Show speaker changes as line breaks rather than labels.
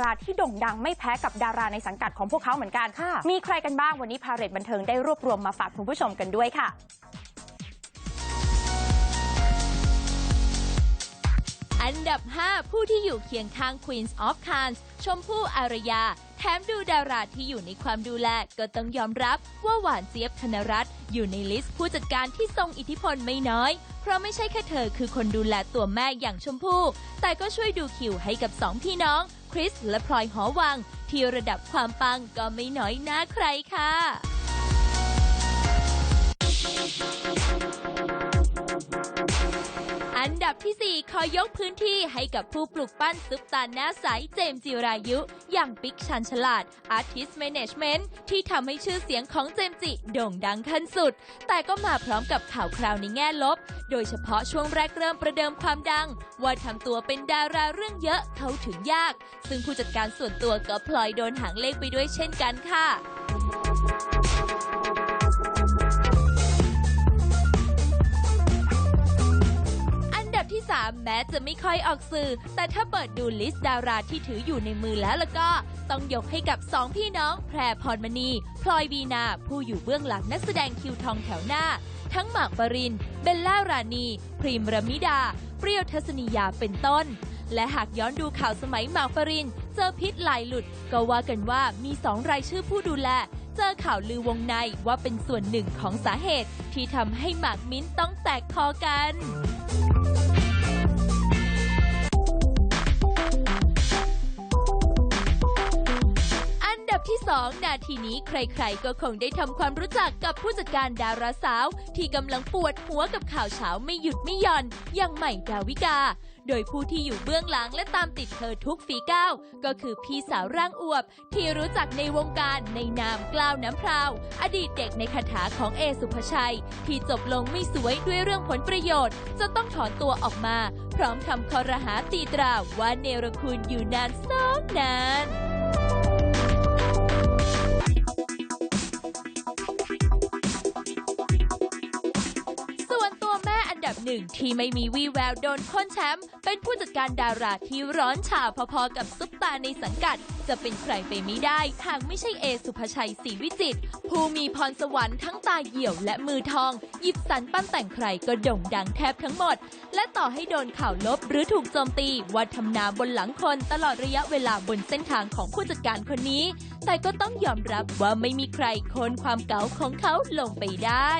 ดาราที่โด่งดังไม่แพ้กับดาราในสังกัดของพวกเขาเหมือนกัน
ค่ะ
มีใครกันบ้างวันนี้พาเรตบันเทิงได้รวบรวมมาฝากคุณผู้ชมกันด้วยค่ะ
อันดับ 5 ผู้ที่อยู่เคียงข้าง Queens of Cannes ชมพู่อารยาแถม ดูดาราที่อยู่ในความดูแลก็ต้องยอมรับว่าหวานเจี๊ยบธนรัตน์อยู่ในลิสต์ผู้จัดการที่ทรงอิทธิพลไม่น้อย เพราะไม่ใช่แค่เธอคือคนดูแลตัวแม่อย่างชมพู่แต่ก็ช่วยดูคิวให้กับสองพี่น้องคริสและพลอยหอวัง ที่ระดับความปังก็ไม่น้อยหน้าใครค่ะ อันดับที่ 4 ขอยกพื้นที่ให้กับผู้ปลูกปั้นซุปตาหน้าใสเจมส์จิรายุ อย่างปิ๊กชันฉลาด Artist Management ที่ทำให้ชื่อเสียงของเจมส์จิโด่งดังขั้นสุด แต่ก็มาพร้อมกับข่าวคราวในแง่ลบ โดยเฉพาะช่วงแรกเริ่มประเดิมความดัง ว่าทำตัวเป็นดาราเรื่องเยอะเข้าถึงยาก ซึ่งผู้จัดการส่วนตัวก็พลอยโดนหางเลขไปด้วยเช่นกันค่ะ ม้จะไม่ค่อยออกสื่อ แต่ถ้าเปิดดูลิสต์ดาราที่ถืออยู่ในมือแล้วแล้วก็ ต้องยกให้กับ2พี่น้องแพรพรมณี พลอยวีนา ผู้อยู่เบื้องหลังนักแสดงคิวทองแถวหน้า ทั้งหมากปริน เบลล่ารานี พริมรมิดา เปรี้ยวทัศนียาเป็นต้น และหากย้อนดูข่าวสมัยหมากปริน เจอพิษลายหลุด ก็ว่ากันว่ามีสองรายชื่อผู้ดูแลเจอข่าวลือวงในว่าเป็นส่วนหนึ่งของสาเหตุที่ทำให้หมากมิ้นต้องแตกคอกัน บที่ 2 นาทีนี้ใครๆ ก็คงได้ทำความรู้จักกับผู้จัดการดาราสาว ที่กำลังปวดหัวกับข่าวเช้าไม่หยุดไม่หย่อนอย่างใหม่ดาวิกา โดยผู้ที่อยู่เบื้องหลังและตามติดเธอทุกฝีก้าวก็คือพี่สาวร่างอวบ ที่รู้จักในวงการในนามกล้าวน้ำพราว อดีตเด็กในคาถาของเอสุภชัย ที่จบลงไม่สวยด้วยเรื่องผลประโยชน์จะต้องถอนตัวออกมา พร้อมคำคอรหาตีตราว่าเนรคุณอยู่นานสองนาน หนึ่งที่ไม่มีวี่แววโดนค้นแชมป์เป็นผู้จัดการดาราที่ร้อนฉาพอๆกับซุปตาในสังกัด จะเป็นใครไปไม่ได้หากไม่ใช่เอสุภชัยศรีวิจิตรผู้มีพรสวรรค์ทั้งตาเหี่ยวและมือทอง หยิบสรรปั้นแต่งใครก็โด่งดังแทบทั้งหมด และต่อให้โดนข่าวลบหรือถูกโจมตีว่าทำนาบนหลังคนตลอดระยะเวลาบนเส้นทางของผู้จัดการคนนี้ แต่ก็ต้องยอมรับว่าไม่มีใครโคนความเก๋าของเขาลงไปได้